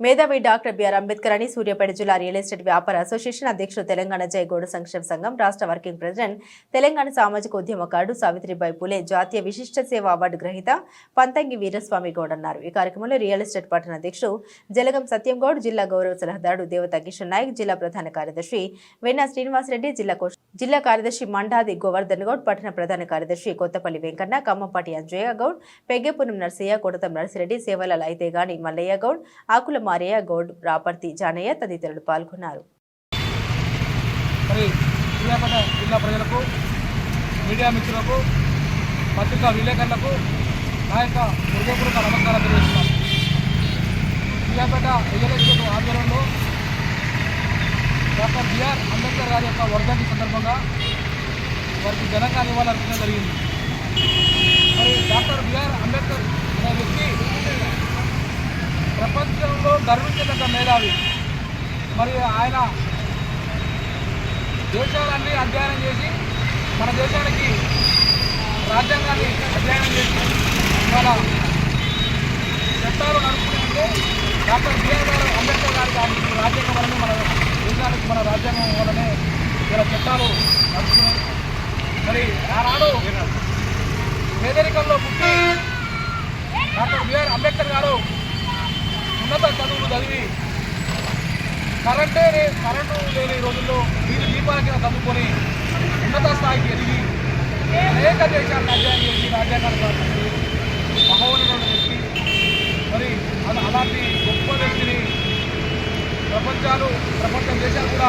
మేధావి doctor BR Ambedkar అని సూర్యాపేట జిల్లా రియల్ ఎస్టేట్ వ్యాపార అసోసియేషన్ అధ్యక్షుడు తెలంగాణ జయగౌడ సంక్షేమ సంఘం రాష్ట్ర వర్కింగ్ ప్రెసిడెంట్ తెలంగాణ సామాజిక ఉద్యమకారుడు సావిత్రిబాయి పులే జాతీయ విశిష్ట సేవ అవార్డు గ్రహీత పంతంగి వీరస్వామి గౌడ్ అన్నారు. ఈ కార్యక్రమంలో రియల్ ఎస్టేట్ పట్టణ అధ్యక్షుడు జలగం సత్యం గౌడ్ జిల్లా గౌరవ సలహాదారుడు దేవత కిషన్ నాయక్ జిల్లా ప్రధాన కార్యదర్శి వెన్నా శ్రీనివాసరెడ్డి జిల్లా కోశ- జిల్లా కార్యదర్శి మండాది గోవర్ధన్ గౌడ్ పట్టణ ప్రధాన కార్యదర్శి కొత్తపల్లి వెంకన్న కమ్మపాటి అంజయ్య గౌడ్ పెగ్గెపురం నర్సయ్య కొడతం నర్సిరెడ్డి సేవల అయితేగాని మల్లయ్య గౌడ్ ఆకుల మారయ్య గౌడ్ రాపర్తి జానయ్య తదితరులు పాల్గొన్నారు. జిల్లా ప్రజలకు మీడియా మిత్రులకు పత్రికా విలేకరులకు నా యొక్క హృదయపూర్వక నమస్కారం తెలియజేస్తున్నాను. ఆధ్వర్యంలో డాక్టర్ బిఆర్ అంబేద్కర్ గారి యొక్క వర్ధంతి సందర్భంగా వారికి ఘనంగా నివాళులర్పించడం జరిగింది. మరి డాక్టర్ బిఆర్ అంబేద్కర్ అనే వ్యక్తి ప్రపంచంలో గర్వించదగ్గ మేధావి. మరి ఆయన దేశాలన్నీ అధ్యయనం చేసి మన దేశానికి రాజ్యాంగాన్ని అధ్యయనం చేసి ఇవాళ చట్టాలు నడుపుకుంటే డాక్టర్ బిఆర్ గారు అంబేద్కర్ గారికి ఆ రాజ్యాంగం వల్లనే మన మన రాజ్యాంగం వల్లనే ఇలా చట్టాలు నడుస్తున్నాయి. మరి ఆనాడు పేదరికంలో పుట్టి డాక్టర్ బిఆర్ అంబేద్కర్ గారు ఉన్నత చదువులు చదివి కరెంటే కరెంటు లేని రోజుల్లో వీధి దీపాల కింద చదువుకొని ఉన్నత స్థాయికి ఎదిగి అనేక దేశాలు రాజ్యాంగం చేసి రాజ్యాంగాన్ని ప్రపంచాలు చేశారు కూడా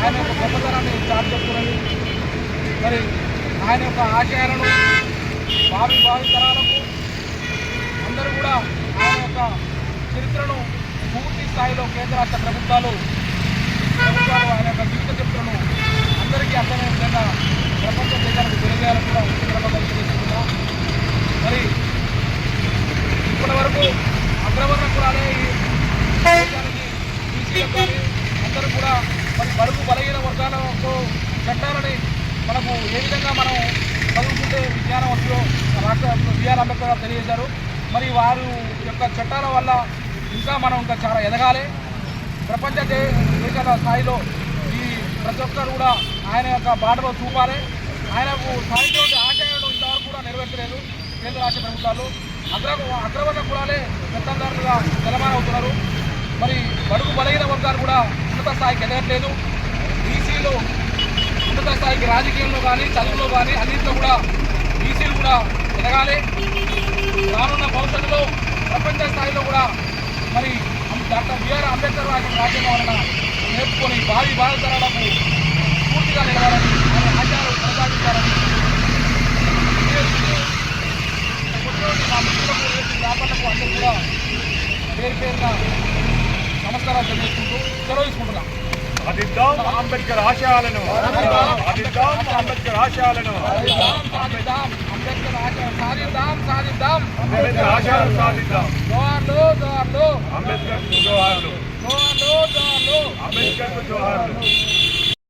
ఆయన యొక్క గొప్పతనాన్ని చాటు చెప్తున్నాయి మరి ఆయన యొక్క ఆశయాలను భావి భావి తరాలకు అందరూ కూడా ఆయన యొక్క చరిత్రను పూర్తి స్థాయిలో కేంద్ర రాష్ట్ర ప్రభుత్వాలు ప్రభుత్వాలు ఆయన యొక్క జీవిత చరిత్రను అందరికీ అర్థమయ్యే విధంగా ప్రపంచ దేశాలకు తెలియజేయాలని కూడా ఈ సందర్భంగా తెలియజేస్తున్నా మరి ఇప్పటి వరకు అగ్రవర్ణ కులాలే ఈ దేశానికి బీసీలకు కానీ అందరూ కూడా మరి బడుగు బలహీన వర్గాలకు చట్టాలని మనకు ఏ విధంగా మనం చదువుకుంటే విజ్ఞానం వస్తుందో రాష్ట్ర బిఆర్ అంబేద్కర్ గారు తెలియజేశారు. మరి వారు యొక్క చట్టాల వల్ల ఇంకా మనం ఇంకా చాలా ఎదగాలి. ప్రపంచ దేశ దేశాల స్థాయిలో ఈ ప్రతి ఒక్కరు కూడా ఆయన యొక్క బాటలో చూపాలి. ఆయనకు సాధించిన ఆశయాలను ఇంతవరకు కూడా నెరవేర్చలేదు కేంద్ర రాష్ట్ర ప్రభుత్వాలు. అగ్ర అగ్రవర్ణ కులాలే పెత్తందారులుగా తెలంగాణ అవుతున్నారు మరి బడుగు బలహీన వర్గాలు కూడా ఉన్నత స్థాయికి ఎదగట్లేదు. బీసీలు ఉన్నత స్థాయికి రాజకీయంలో కానీ చదువులో కానీ అన్నింటిలో కూడా బీసీలు కూడా ఎదగాలి. రానున్న భవిష్యత్తులో ప్రపంచ స్థాయిలో కూడా మరి డాక్టర్ బిఆర్ అంబేద్కర్ రాసిన రాజ్యం వలన నేర్చుకొని భావి భారతరాలకు పూర్తిగా నిలవాలని ఆయన ఆచారాలు కొనసాగించాలని మా మిత్రులకు వ్యాపారులకు అందరూ కూడా పేరు పేరున నమస్కారాలు తెలియజేసుకుంటూ సెలవు తీసుకుంటున్నాం. సాధిద్దాం అంబేద్కర్ ఆశయాలను. సాధిద్దాం అంబేద్కర్ ఆశయాలను. సాధిద్దాం సాధిద్దాం అంబేద్కర్ ఆచారం సాధిద్దాం. అంబేద్కర్ ఆశయాలను సాధిద్దాం జోహార్లు జోహార్లు అంబేద్కర్ జోహార్లు జోహార్లు జోహార్లు అంబేద్కర్ జోహార్లు